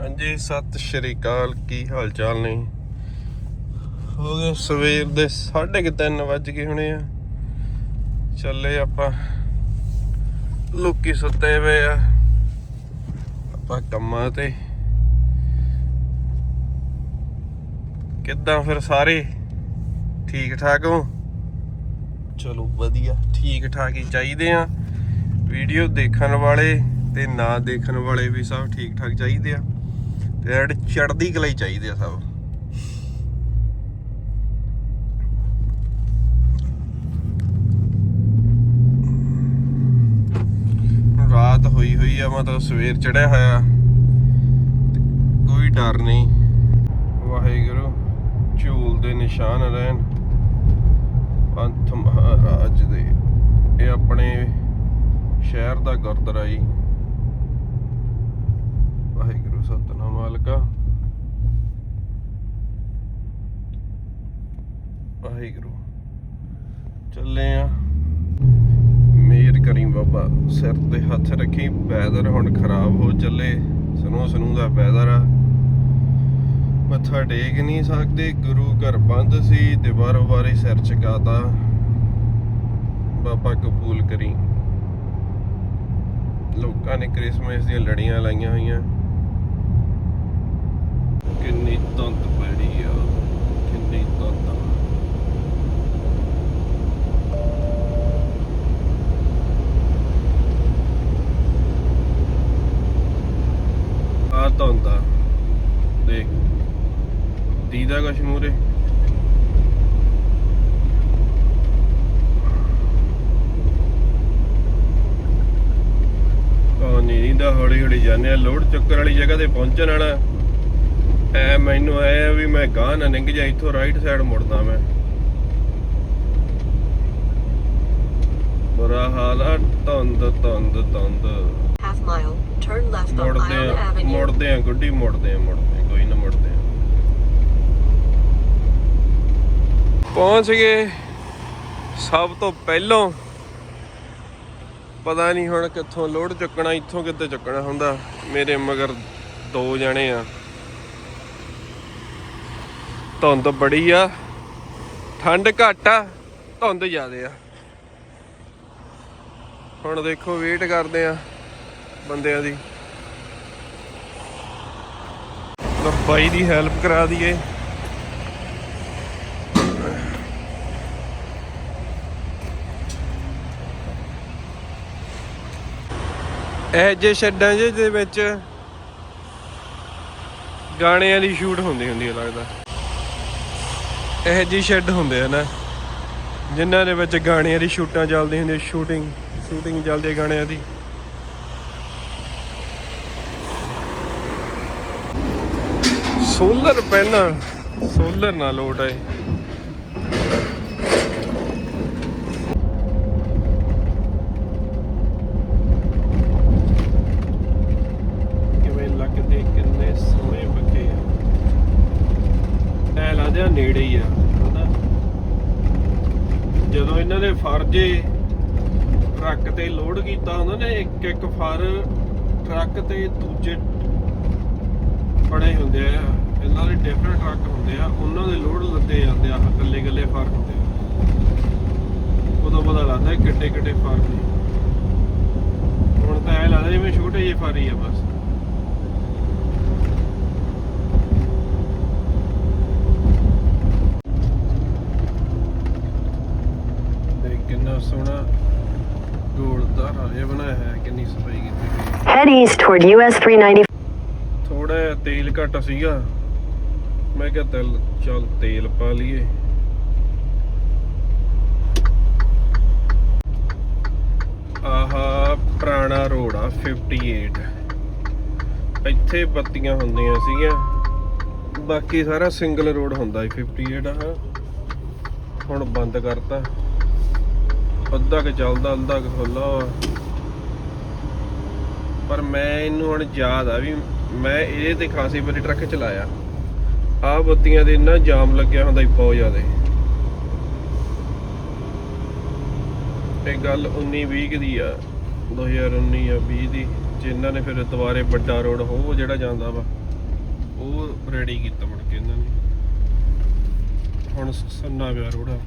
ਹਾਂਜੀ, ਸਤਿ ਸ਼੍ਰੀ ਅਕਾਲ। ਕੀ ਹਾਲ ਚਾਲ ਨੇ? ਹੋ ਗਏ ਸਵੇਰ ਦੇ 3:30 ਵੱਜ ਗਏ ਹੋਣੇ ਆ। ਚੱਲੇ ਆਪਾਂ। ਲੋਕੀ ਸੁੱਤੇ ਪਏ ਆ। ਆਪਾਂ ਕੰਮਾਂ ਤੇ। ਕਿੱਦਾਂ ਫਿਰ ਸਾਰੇ? ਠੀਕ ਠਾਕ ਹੋ? ਚਲੋ ਵਧੀਆ। ਠੀਕ ਠਾਕ ਹੀ ਚਾਹੀਦੇ ਆ। ਵੀਡੀਓ ਦੇਖਣ ਵਾਲੇ ਤੇ ਨਾ ਦੇਖਣ ਵਾਲੇ ਵੀ ਸਭ ਠੀਕ ਠਾਕ ਚਾਹੀਦੇ ਆ। ਤੇ ਐਡ ਚੜਦੀ ਕਲਾਈ ਚਾਹੀਦੇ ਆ ਸਭ। ਰਾਤ ਹੋਈ ਹੋਈ ਆ ਮਤਲਬ ਸਵੇਰ ਚੜਿਆ ਹੋਇਆ। ਕੋਈ ਡਰ ਨਹੀਂ। ਵਾਹਿਗੁਰੂ, ਝੂਲ ਦੇ ਨਿਸ਼ਾਨ ਰਹਿਣ। ਪੰਥ ਮਹਾਰਾਜ ਦੇ। ਇਹ ਆਪਣੇ ਸ਼ਹਿਰ ਦਾ ਗੁਰਦੁਆਰਾ ਜੀ ਵਾਹਿਗੁਰੂ। ਮਾਲਕਾ ਵਾਹਿਗੁਰੂ। ਚੱਲੇ ਆ। ਮੇਰ ਕਰੀ ਬਾਬਾ। ਸਿਰ ਤੇ ਹੱਥ ਰੱਖੀ, ਪੈਦਰ ਹੁਣ ਖਰਾਬ ਹੋ ਚੱਲੇ। ਸਨੋ ਸਨੂ ਦਾ ਪੈਦਰ ਆ। ਮੱਥਾ ਟੇਕ ਨਹੀਂ ਸਕਦੇ। ਗੁਰੂ ਘਰ ਬੰਦ ਸੀ ਤੇ ਬਾਰੋ ਬਾਰੀ ਸਿਰ ਚਕਾਤਾ ਬਾਬਾ ਕਬੂਲ ਕਰੀ। ਲੋਕਾਂ ਨੇ ਕ੍ਰਿਸਮਸ ਦੀਆਂ ਲੜੀਆਂ ਲਾਈਆਂ ਹੋਈਆਂ। ਕਿੰਨੀ ਤੰਤ ਪੈੜੀ ਆ, ਕਿੰਨੀ ਤੰਤ ਆ। ਤੰਤਾ ਦੇਖ, ਦੀਦਾ ਕੁਛ ਮੂਰੇ ਨਹੀਂ ਦਾ ਹੌਲੀ ਹੌਲੀ ਜਾਂਦੇ ਆ ਲੋਡ ਚੱਕਰ ਵਾਲੀ ਜਗ੍ਹਾ ਤੇ ਪਹੁੰਚਣ ਵਾਲਾ। ਐ ਮੈਨੂੰ ਐ ਆ ਵੀ ਮੈਂ ਗਾਂ ਨਾ ਨਿੰਗ ਜਾ ਇੱਥੋਂ ਰਾਈਟ ਸਾਈਡ ਮੁੜਦਾ ਮੈਂ। ਬੁਰਾ ਹਾਲ ਆ half mile, turn left on ਮੁੜਦੇ ਆ Avenue. ਮੁੜਦੇ ਆ ਗੁੱਡੀ ਮੁੜਦੇ ਆ ਮੁੜਦੇ ਕੋਈ ਨਾ ਮੁੜਦੇ ਪਹੁੰਚ ਗਏ ਸਭ ਤੋਂ ਪਹਿਲਾਂ। ਪਤਾ ਨਹੀਂ ਹੁਣ ਕਿੱਥੋਂ ਲੋਡ ਚੁੱਕਣਾ ਇੱਥੋਂ ਕਿੱਥੇ ਚੁੱਕਣਾ ਹੁੰਦਾ। ਮੇਰੇ ਮਗਰ ਦੋ ਜਣੇ ਆ। ਧੁੰਦ ਬੜੀ ਆ। ਠੰਡ ਘੱਟ ਆ, ਧੁੰਦ ਜ਼ਿਆਦੇ ਆ। ਹੁਣ ਦੇਖੋ ਵੇਟ ਕਰਦੇ ਆ ਬੰਦਿਆਂ ਦੀ। ਬਾਈ ਦੀ ਹੈਲਪ ਕਰਾ ਦਈਏ। ਇਹ ਜੇ ਸ਼ੈੱਡਾਂ ਜਿਹੇ ਦੇ ਵਿੱਚ ਗਾਣੇ ਵਾਲੀ ਸ਼ੂਟ ਹੁੰਦੀ ਹੁੰਦੀ ਹੈ ਲੱਗਦਾ। ਇਹ ਜੀ ਸ਼ੈੱਡ ਹੁੰਦੇ ਆ ਨਾ, ਜਿਨ੍ਹਾਂ ਦੇ ਵਿੱਚ ਗਾਣਿਆਂ ਦੀ ਸ਼ੂਟਾਂ ਚੱਲਦੀਆਂ ਹੁੰਦੀਆਂ ਸ਼ੂਟਿੰਗ ਸ਼ੂਟਿੰਗ ਚੱਲਦੀ ਗਾਣਿਆਂ ਦੀ। ਸੋਲਰ ਪੈਨਲ, ਸੋਲਰ ਨਾਲ ਲੋਡ ਹੈ ਕਿਵੇਂ ਲੱਗਦੇ ਕਿੰਨੇ ਸੋਹਣੇ ਪੱਕੇ ਆ ਐ ਲੱਗਦੇ ਆ ਨੇੜੇ ਹੀ ਆ ਹਨਾ ਜਦੋਂ ਇਹਨਾਂ ਦੇ ਫਰਜੇ ਟਰੱਕ ਤੇ ਲੋਡ ਕੀਤਾ ਉਹਨਾਂ ਨੇ ਇੱਕ ਇੱਕ ਫਰ ਟਰੱਕ ਤੇ ਦੂਜੇ ਬੜੇ ਹੁੰਦੇ ਆ। ਇਹਨਾਂ ਦੇ ਡਿਫਰੈਂਟ ਟਰੱਕ ਹੁੰਦੇ ਆ। ਉਹਨਾਂ ਦੇ ਲੋਡ ਲੱਦੇ ਜਾਂਦੇ ਆ। ਇਕੱਲੇ ਇਕੱਲੇ ਫ਼ਰਕ ਹੁੰਦੇ ਆ। ਉਦੋਂ ਪਤਾ ਲੱਗਦਾ ਕਿੱਡੇ ਕਿੱਡੇ ਫ਼ਰਕ ਨੇ। ਹੁਣ ਤਾਂ ਐ ਲੱਗਦਾ ਜਿਵੇਂ ਛੋਟੇ ਜਿਹੇ ਫਰ ਹੀ ਆ ਬਸ ਦੇਖ ਕਿੰਨਾ ਸੋਹਣਾ ਗੋਲ ਦਾ ਰਾਜਾ ਬਣਾਇਆ ਹੈ ਕਿੰਨੀ ਸਫ਼ਾਈ ਕੀਤੀ ਹੋਈ ਹੈ Head east toward US 390. ਥੋੜਾ ਤੇਲ ਘੱਟ ਸੀਗਾ। ਮੈਂ ਕਿਹਾ ਤੇਲ ਚੱਲ ਤੇਲ ਪਾ ਲਈਏ। ਆਹਾ, ਪੁਰਾਣਾ ਰੋਡ ਆ 58 ਇੱਥੇ ਬੱਤੀਆਂ ਹੁੰਦੀਆਂ ਸੀਗੀਆਂ। ਬਾਕੀ ਸਾਰਾ ਸਿੰਗਲ ਰੋਡ ਹੁੰਦਾ ਸੀ 58 ਆ। ਹੁਣ ਬੰਦ ਕਰਤਾ। ਅੱਧਾ ਕੁ ਚੱਲਦਾ, ਅੱਧਾ ਕੁ ਖੁੱਲਾ ਵਾ। ਪਰ ਮੈਂ ਇਹਨੂੰ ਹੁਣ ਯਾਦ ਆ ਵੀ ਮੈਂ ਇਹਦੇ ਤੇ ਖਾਸੀ ਵਾਰੀ ਟਰੱਕ ਚਲਾਇਆ। ਆ ਬੱਤੀਆਂ ਦੇ ਇੰਨਾ ਜਾਮ ਲੱਗਿਆ ਹੁੰਦਾ ਸੀ ਬਹੁਤ ਜ਼ਿਆਦਾ। ਇਹ ਗੱਲ 19 20 ਦੀ ਆ 2019 ਆ 20 ਦੀ ਜਿਨ੍ਹਾਂ ਨੇ ਫਿਰ ਦੁਬਾਰੇ ਵੱਡਾ ਰੋਡ ਹੋ ਜਿਹੜਾ ਜਾਂਦਾ ਵਾ, ਉਹ ਰੈਡੀ ਕੀਤਾ ਮੁੜ ਕੇ ਇਹਨਾਂ ਨੇ। ਹੁਣ ਸੰਨਾ ਪਿਆ ਰੋੜਾ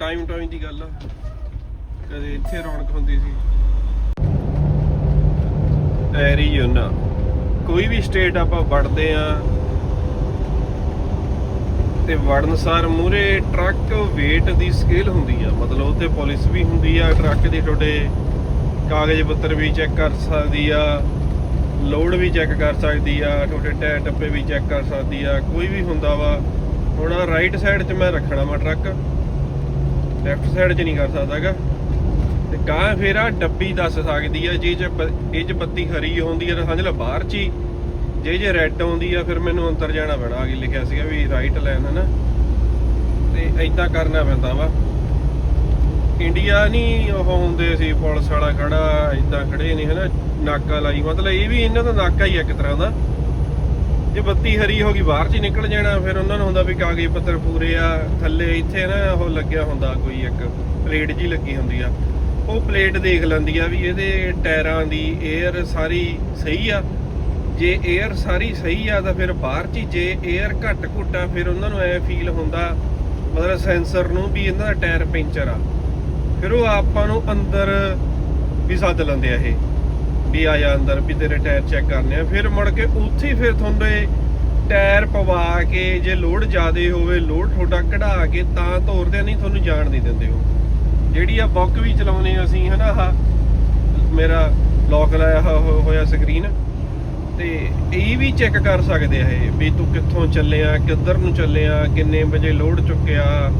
ਟਾਈਮ ਟਾਈਮ ਦੀ ਗੱਲ ਆ। ਕਦੇ ਇੱਥੇ ਰੌਣਕ ਹੁੰਦੀ ਸੀ। ਐਰੀਜ਼ੋਨਾ ਕੋਈ ਵੀ ਸਟੇਟ ਆਪਾਂ ਵੜਦੇ ਆ ਤੇ ਵੜਨ ਸਾਰ ਮੂਰੇ ਟਰੱਕ weight ਦੀ ਸਕੇਲ ਹੁੰਦੀ ਆ। ਮਤਲਬ ਉੱਤੇ ਪੁਲਿਸ ਵੀ ਹੁੰਦੀ ਆ, ਟਰੱਕ ਦੇ ਤੁਹਾਡੇ ਕਾਗਜ਼ ਪੱਤਰ ਵੀ ਚੈੱਕ ਕਰ ਸਕਦੀ ਆ, ਲੋਡ ਵੀ ਚੈੱਕ ਕਰ ਸਕਦੀ ਆ, ਤੁਹਾਡੇ ਟਾਇਰ ਟੱਪੇ ਵੀ ਚੈੱਕ ਕਰ ਸਕਦੀ ਆ, ਕੋਈ ਵੀ ਹੁੰਦਾ ਵਾ। ਹੁਣ ਰਾਈਟ ਸਾਈਡ 'ਚ ਮੈਂ ਰੱਖਣਾ ਵਾ ਟਰੱਕ। ਲੈਫਟ ਸਾਈਡ 'ਚ ਨਹੀਂ ਕਰ ਸਕਦਾਗਾ ਤੇ ਗਾਂ ਫੇਰ ਆ ਡੱਬੀ ਦੱਸ ਸਕਦੀ ਆ, ਜੇ 'ਚ ਇਹ 'ਚ ਬੱਤੀ ਹਰੀ ਹੁੰਦੀ ਆ ਤਾਂ ਸਮਝ ਲੈ ਬਾਹਰ 'ਚ ਹੀ। ਜੇ ਜੇ ਰੈੱਡ ਆਉਂਦੀ ਆ, ਫਿਰ ਮੈਨੂੰ ਅੰਦਰ ਜਾਣਾ ਪੈਣਾ ਆ ਲਿਖਿਆ ਸੀਗਾ ਵੀ ਰਾਈਟ ਲਾਈਨ ਹੈ ਨਾ ਤੇ ਐਦਾਂ ਕਰਨਾ ਪੈਂਦਾ ਵਾ। ਇੰਡੀਆ ਨਹੀਂ ਉਹ ਹੁੰਦੇ ਸੀ, ਪੁਲਿਸ ਵਾਲਾ ਖੜਾ ਐਦਾਂ ਖੜੇ ਨੇ ਹਨਾ, ਨਾਕਾ ਲਾਈ। ਮਤਲਬ ਇਹ ਵੀ ਇਹਨਾਂ ਦਾ ਨਾਕਾ ਹੀ ਆ ਇੱਕ ਤਰ੍ਹਾਂ ਦਾ। ਜੇ ਬੱਤੀ ਹਰੀ ਹੋ ਗਈ, ਬਾਹਰ ਚ ਹੀ ਨਿਕਲ ਜਾਣਾ, ਫਿਰ ਉਹਨਾਂ ਨੂੰ ਹੁੰਦਾ ਵੀ ਕਾਗਜ਼ ਪੱਤਰ ਪੂਰੇ ਆ। ਥੱਲੇ ਇੱਥੇ ਨਾ ਉਹ ਲੱਗਿਆ ਹੁੰਦਾ, ਕੋਈ ਇੱਕ ਪਲੇਟ ਜੀ ਲੱਗੀ ਹੁੰਦੀ ਆ। ਉਹ ਪਲੇਟ ਦੇਖ ਲੈਂਦੀ ਆ ਵੀ ਇਹਦੇ ਟਾਇਰਾਂ ਦੀ 에ਅਰ ਸਾਰੀ ਸਹੀ ਆ। ਜੇ 에ਅਰ ਸਾਰੀ ਸਹੀ ਆ ਤਾਂ ਫਿਰ ਬਾਹਰ ਚ ਜੇ 에ਅਰ ਘੱਟ ਘੁੱਟਾ ਫਿਰ ਉਹਨਾਂ ਨੂੰ ਐ ਫੀਲ ਹੁੰਦਾ, ਮਤਲਬ ਸੈਂਸਰ ਨੂੰ ਵੀ ਇਹਨਾਂ ਦਾ ਟਾਇਰ ਪੈਂਚਰ ਆ। ਫਿਰ ਉਹ ਆਪਾਂ ਨੂੰ ਅੰਦਰ ਵੀ ਸੱਦ ਲੈਂਦੇ ਆ ਇਹ, ਵੀ ਆ ਜਾ ਅੰਦਰ, ਵੀ ਤੇਰੇ ਟਾਇਰ ਚੈੱਕ ਕਰਨੇ ਆ। ਫਿਰ ਮੁੜ ਕੇ ਉੱਥੇ ਫਿਰ ਤੁਹਾਡੇ ਟਾਇਰ ਪਵਾ ਕੇ ਜੇ ਲੋਡ ਜ਼ਿਆਦਾ ਹੋਵੇ, ਲੋਡ ਤੁਹਾਡਾ ਕਢਾ ਕੇ ਤਾਂ ਤੋਰਦੇ ਨਹੀਂ ਤੁਹਾਨੂੰ ਜਾਣ ਨਹੀਂ ਦਿੰਦੇ ਉਹ। ਜਿਹੜੀ ਆ ਬੁੱਕ ਵੀ ਚਲਾਉਨੇ ਆ ਅਸੀਂ, ਹਨਾ, ਆਹ ਮੇਰਾ ਲੌਕ ਲਾਇਆ ਹੋ- ਹੋਇਆ ਸਕਰੀਨ ਤੇ ਇਹ ਵੀ ਚੈੱਕ ਕਰ ਸਕਦੇ ਆ ਇਹ, ਵੀ ਤੂੰ ਕਿੱਥੋਂ ਚੱਲਿਆ ਕਿੱਧਰ ਨੂੰ ਚੱਲਿਆ ਕਿੰਨੇ ਵਜੇ ਲੋਡ ਚੁੱਕਿਆ।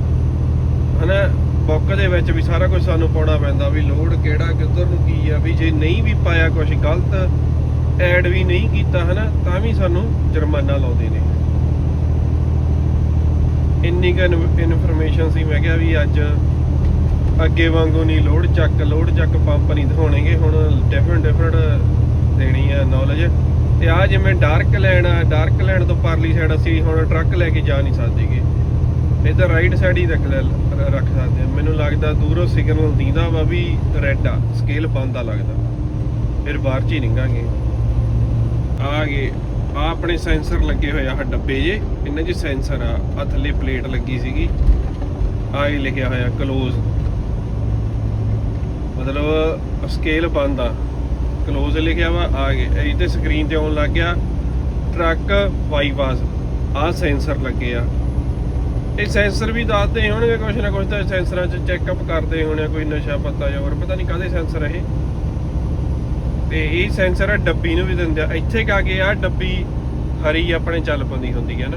ਹਨਾ, ਬੁੱਕ ਦੇ ਵਿੱਚ ਵੀ ਸਾਰਾ ਕੁਝ ਸਾਨੂੰ ਪਾਉਣਾ ਪੈਂਦਾ ਵੀ ਲੋਡ ਕਿਹੜਾ, ਕਿੱਧਰ ਨੂੰ ਕੀ ਆ, ਵੀ ਜੇ ਨਹੀਂ ਵੀ ਪਾਇਆ ਕੁਝ ਗਲਤ, ਐਡ ਵੀ ਨਹੀਂ ਕੀਤਾ, ਹਨਾ, ਤਾਂ ਵੀ ਸਾਨੂੰ ਜੁਰਮਾਨਾ ਲਾਉਂਦੇ ਨੇ। ਇੰਨੀ ਕੁ ਇਨਫੋਰਮੇਸ਼ਨ ਸੀ, ਮੈਂ ਕਿਹਾ ਵੀ ਅੱਜ ਅੱਗੇ ਵਾਂਗੂ ਨਹੀਂ ਲੋਡ ਚੱਕ ਲੋਡ ਚੱਕ ਪੰਪ ਨਹੀਂ ਦਿਖਾਉਣਗੇ, ਹੁਣ ਡਿਫਰੈਂਟ ਡਿਫਰੈਂਟ ਦੇਣੀ ਆ ਨੌਲੇਜ ਤੇ ਆ ਜਿਵੇਂ ਡਾਰਕ ਲੈਣ ਆ ਡਾਰਕ ਲੈਣ ਤੋਂ ਪਰਲੀ ਸਾਈਡ ਅਸੀਂ ਹੁਣ ਟਰੱਕ ਲੈ ਕੇ ਜਾ ਨਹੀਂ ਸਕਦੇਗੇ। ਤਾਂ ਰਾਈਟ ਸਾਈਡ ਹੀ ਰੱਖ ਲੈ, ਰੱਖ ਸਕਦੇ ਆ। ਮੈਨੂੰ ਲੱਗਦਾ ਦੂਰੋਂ ਸਿਗਨਲ ਦੀਂਦਾ ਵਾ ਵੀ ਰੈੱਡ ਆ ਸਕੇਲ ਬੰਦ ਆ ਲੱਗਦਾ। ਫਿਰ ਬਾਹਰ ਚ ਹੀ ਨਿੰਗਾਂਗੇ ਆ ਗਏ ਆ ਆਪਣੇ ਸੈਂਸਰ ਲੱਗੇ ਹੋਏ ਆ ਡੱਬੇ ਜੇ। ਇਹਨਾਂ 'ਚ ਸੈਂਸਰ ਆ ਆ ਥੱਲੇ ਪਲੇਟ ਲੱਗੀ ਸੀਗੀ। ਆ ਹੀ ਲਿਖਿਆ ਹੋਇਆ ক্লোਜ਼ ਮਤਲਬ ਸਕੇਲ ਬੰਦ ਆ। ক্লোਜ਼ ਲਿਖਿਆ ਵਾ ਆ ਗਏ। ਇਹ ਤੇ ਸਕਰੀਨ ਤੇ ਆਉਣ ਲੱਗ ਗਿਆ। ਟਰੱਕ ਬਾਈਪਾਸ ਆ ਸੈਂਸਰ ਲੱਗੇ ਆ। ਇਹ ਸੈਂਸਰ ਵੀ ਦੱਸਦੇ ਹੋਣਗੇ ਕੁਛ ਨਾ ਕੁਛ ਤਾਂ ਸੈਂਸਰਾਂ 'ਚ ਚੈੱਕਅਪ ਕਰਦੇ ਹੋਣੇ ਆ, ਕੋਈ ਨਸ਼ਾ ਪਤਾ ਜਾਂ ਹੋਰ ਪਤਾ ਨਹੀਂ ਕਾਹਦੇ ਸੈਂਸਰ ਇਹ। ਤੇ ਇਹ ਸੈਂਸਰ ਆ ਡੱਬੀ ਨੂੰ ਵੀ ਦਿੰਦੇ ਆ। ਇੱਥੇ ਕਾ ਕੇ ਆ ਡੱਬੀ ਹਰੀ ਆਪਣੇ ਚੱਲ ਪੰਦੀ ਹੁੰਦੀ ਹੈ ਨਾ।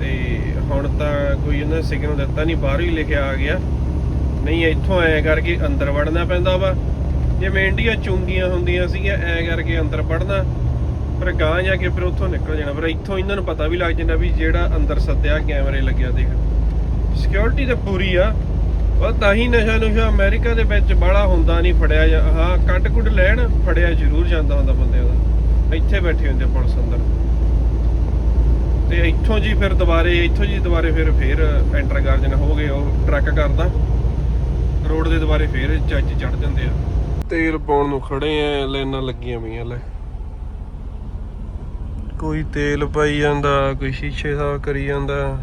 ਤੇ ਹੁਣ ਤਾਂ ਕੋਈ ਇਹਨਾਂ ਸਿਗਨਲ ਦਿੱਤਾ ਨਹੀਂ ਬਾਹਰੋਂ ਹੀ ਲਿਖਿਆ ਆ ਗਿਆ। ਨਹੀਂ, ਇੱਥੋਂ ਐ ਕਰਕੇ ਅੰਦਰ ਵੜਨਾ ਪੈਂਦਾ ਵਾ। ਜਿਵੇਂ ਇੰਡੀਆ ਚੁੰਗੀਆਂ ਹੁੰਦੀਆਂ ਸੀਗੀਆਂ, ਐ ਕਰਕੇ ਅੰਦਰ ਵੜਨਾ। ਪਰ ਗਾਂ ਜਾ ਕੇ ਫਿਰ ਉੱਥੋਂ ਨਿਕਲ ਜਾਣਾ। ਪਰ ਇੱਥੋਂ ਇਹਨਾਂ ਨੂੰ ਪਤਾ ਵੀ ਲੱਗ ਜਾਂਦਾ ਵੀ ਜਿਹੜਾ ਅੰਦਰ ਸੱਦਿਆ ਕੈਮਰੇ ਲੱਗਿਆ ਦੇਖ। ਸਿਕਿਉਰਿਟੀ ਤਾਂ ਪੂਰੀ ਆ। ਉਹ ਤਾਂ ਹੀ ਨਸ਼ਾ ਨੁਸ਼ਾ ਅਮਰੀਕਾ ਦੇ ਵਿੱਚ ਬੜਾ ਹੁੰਦਾ ਨਹੀਂ ਫੜਿਆ ਜਾ, ਹਾਂ ਕੱਟ ਕੁੱਟ ਲੈਣ, ਫੜਿਆ ਜ਼ਰੂਰ ਜਾਂਦਾ ਹੁੰਦਾ ਬੰਦਿਆਂ ਦਾ। ਇੱਥੇ ਬੈਠੇ ਹੁੰਦੇ ਪੁਲਿਸ ਅੰਦਰ। ਤੇ ਇੱਥੋਂ ਜੀ ਫਿਰ ਦੁਬਾਰੇ, ਇੱਥੋਂ ਜੀ ਦੁਬਾਰੇ ਫਿਰ ਫਿਰ ਐਂਟਰ ਕਰ ਜਨ ਹੋ ਗਏ ਉਹ ਟਰੱਕ ਕਰਦਾ। ਰੋਡ ਦੇ ਦੁਬਾਰੇ ਫਿਰ ਚੱਜ ਚੜ ਜਾਂਦੇ ਆ। ਤੇਲ ਪਾਉਣ ਨੂੰ ਖੜੇ ਆ, ਲਾਈਨਾਂ ਲੱਗੀਆਂ ਪਈਆਂ ਲੈ। ਕੋਈ ਤੇਲ ਪਾਈ ਜਾਂਦਾ, ਕੋਈ ਸ਼ੀਸ਼ੇ ਸਾਫ਼ ਕਰੀ ਜਾਂਦਾ,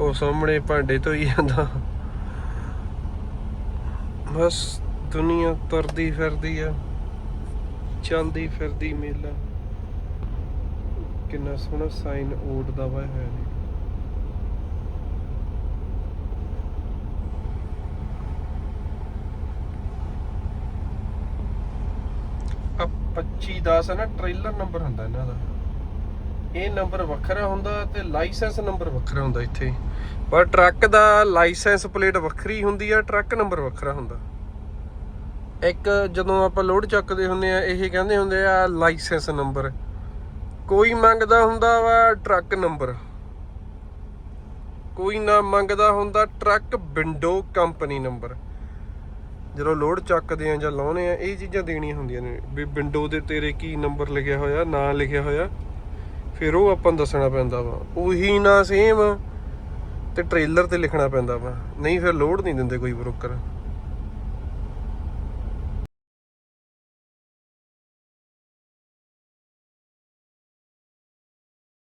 ਉਹ ਸਾਹਮਣੇ ਭਾਂਡੇ ਧੋਈ ਜਾਂਦਾ। ਬਸ ਦੁਨੀਆ ਤੁਰਦੀ ਫਿਰਦੀ ਆ, ਚਲਦੀ ਫਿਰਦੀ ਮੇਲਾ। ਕਿੰਨਾ ਸੋਹਣਾ ਸਾਈਨ ਓਟ ਦਾ ਵਾਇਆ ਹੋਇਆ ਨੇ ਆ 2510 ਹੈ ਨਾ ਟ੍ਰੇਲਰ ਨੰਬਰ ਹੁੰਦਾ ਇਹਨਾਂ ਦਾ। ਇਹ ਨੰਬਰ ਵੱਖਰਾ ਹੁੰਦਾ ਤੇ ਲਾਇਸੈਂਸ ਨੰਬਰ ਵੱਖਰਾ ਹੁੰਦਾ ਇੱਥੇ। ਪਰ ਟਰੱਕ ਦਾ ਲਾਇਸੈਂਸ ਪਲੇਟ ਵੱਖਰੀ ਹੁੰਦੀ ਆ ਟਰੱਕ ਨੰਬਰ ਵੱਖਰਾ ਹੁੰਦਾ। ਇੱਕ ਜਦੋਂ ਆਪਾਂ ਲੋਡ ਚੱਕਦੇ ਹੁੰਦੇ ਆ, ਇਹ ਕਹਿੰਦੇ ਹੁੰਦੇ ਆ ਲਾਇਸੈਂਸ ਨੰਬਰ ਕੋਈ ਮੰਗਦਾ ਹੁੰਦਾ ਵਾ ਟਰੱਕ ਨੰਬਰ ਕੋਈ ਨਾ ਮੰਗਦਾ ਹੁੰਦਾ ਟਰੱਕ ਵਿੰਡੋ ਕੰਪਨੀ ਨੰਬਰ ਜਦੋਂ ਲੋਡ ਚੱਕਦੇ ਆ ਜਾਂ ਲਾਉਨੇ ਆ, ਇਹ ਚੀਜ਼ਾਂ ਦੇਣੀਆਂ ਹੁੰਦੀਆਂ ਨੇ। ਵੀ ਵਿੰਡੋ ਦੇ ਤੇਰੇ ਕੀ ਨੰਬਰ ਲਿਖਿਆ ਹੋਇਆ, ਨਾਂ ਲਿਖਿਆ ਹੋਇਆ, ਫਿਰ ਉਹ ਆਪਾਂ ਨੂੰ ਦੱਸਣਾ ਪੈਂਦਾ ਵਾ। ਉਹੀ ਨਾ ਸੇਮ ਤੇ ਟ੍ਰੇਲਰ ਤੇ ਲਿਖਣਾ ਪੈਂਦਾ ਵਾ। ਨਹੀਂ ਫਿਰ ਲੋਡ ਨਹੀਂ ਦਿੰਦੇ ਕੋਈ ਬ੍ਰੋਕਰ